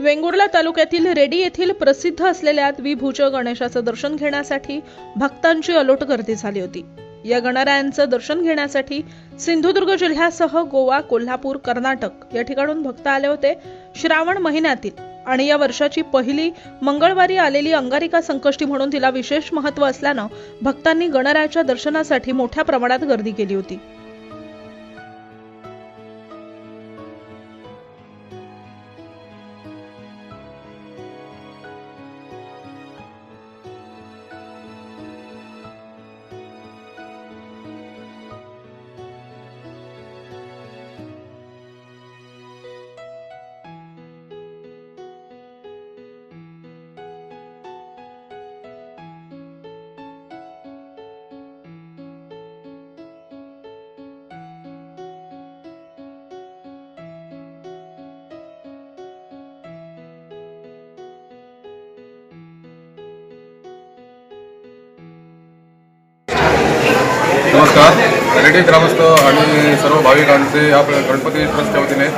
वेंगुर्ला तालुक्यातील रेडी येथील प्रसिद्ध असलेल्या द्विभुज गणेशाचं दर्शन घेण्यासाठी भक्तांची अलोट गर्दी झाली होती. या गणरायांचं दर्शन घेण्यासाठी सिंधुदुर्ग जिल्ह्यासह गोवा कोल्हापूर कर्नाटक या ठिकाणून भक्त आले होते. श्रावण महिन्यातील आणि या वर्षाची पहिली मंगळवारी आलेली अंगारिका संकष्टी म्हणून तिला विशेष महत्त्व असल्यानं भक्तांनी गणरायाच्या दर्शनासाठी मोठ्या प्रमाणात गर्दी केली होती. नमस्कार रेडी ग्रामस्थ आणि सर्व भाविकांचे या गणपती ट्रस्टच्या वतीने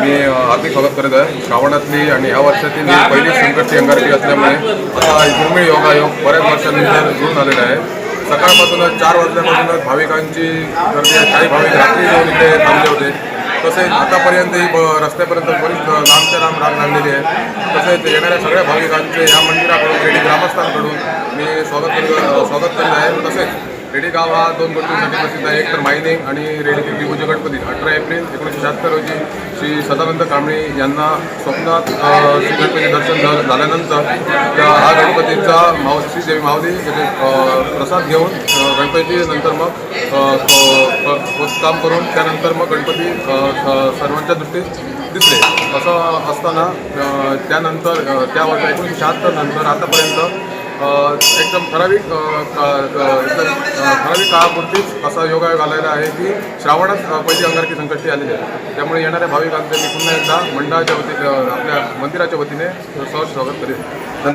मी अ, हार्दिक स्वागत करीत आहे. श्रावणातली आणि या वर्षातील पहिली संकटची अंगारकी असल्यामुळे असा दुर्मिळ योगायोग बऱ्याच वर्षानंतर जुळून आलेला आहे. सकाळपासूनच चार वाजल्यापासूनच भाविकांची गर्दी आहे. काही भाविक रात्री येऊन इथे थांबले होते. तसेच आतापर्यंतही ब- रस्त्यापर्यंत बरीच लांबच्या लांब रांग लागलेली आहे. तसेच येणाऱ्या सगळ्या भाविकांचे या मंदिराकडून रेडी ग्रामस्थांकडून मी स्वागत स्वागत करीत आहे. तसेच रेडेगाव हा दोन गोष्टींसाठी प्रसिद्ध आहे. एक तर मायनिंग आणि रेडी विभूजी गणपती. अठरा एप्रिल एकोणीसशे शहात्तर रोजी श्री सदानंद कांबळे यांना स्वप्नात श्री गणपती दर्शन झालं- झाल्यानंतर त्या हा गणपतीचा माव श्री देवी माऊली याचे प्रसाद घेऊन गणपती नंतर मग काम करून त्यानंतर मग गणपती स- सर्वांच्या दृष्टीत दिसले. असं असताना त्यानंतर त्या वर्षा एकोणीसशे शहात्तर नंतर आतापर्यंत एकदम ठराविक एकदम ठराविक काळापुरतीच असा योगायोग आलेला आहे की श्रावणात पहिली अंगारकी संकष्टी आलेली आहे. त्यामुळे येणाऱ्या भाविकांचे मी पुन्हा एकदा मंडळाच्या वतीने आपल्या मंदिराच्या वतीने सहज स्वागत करेन. धन्यवाद.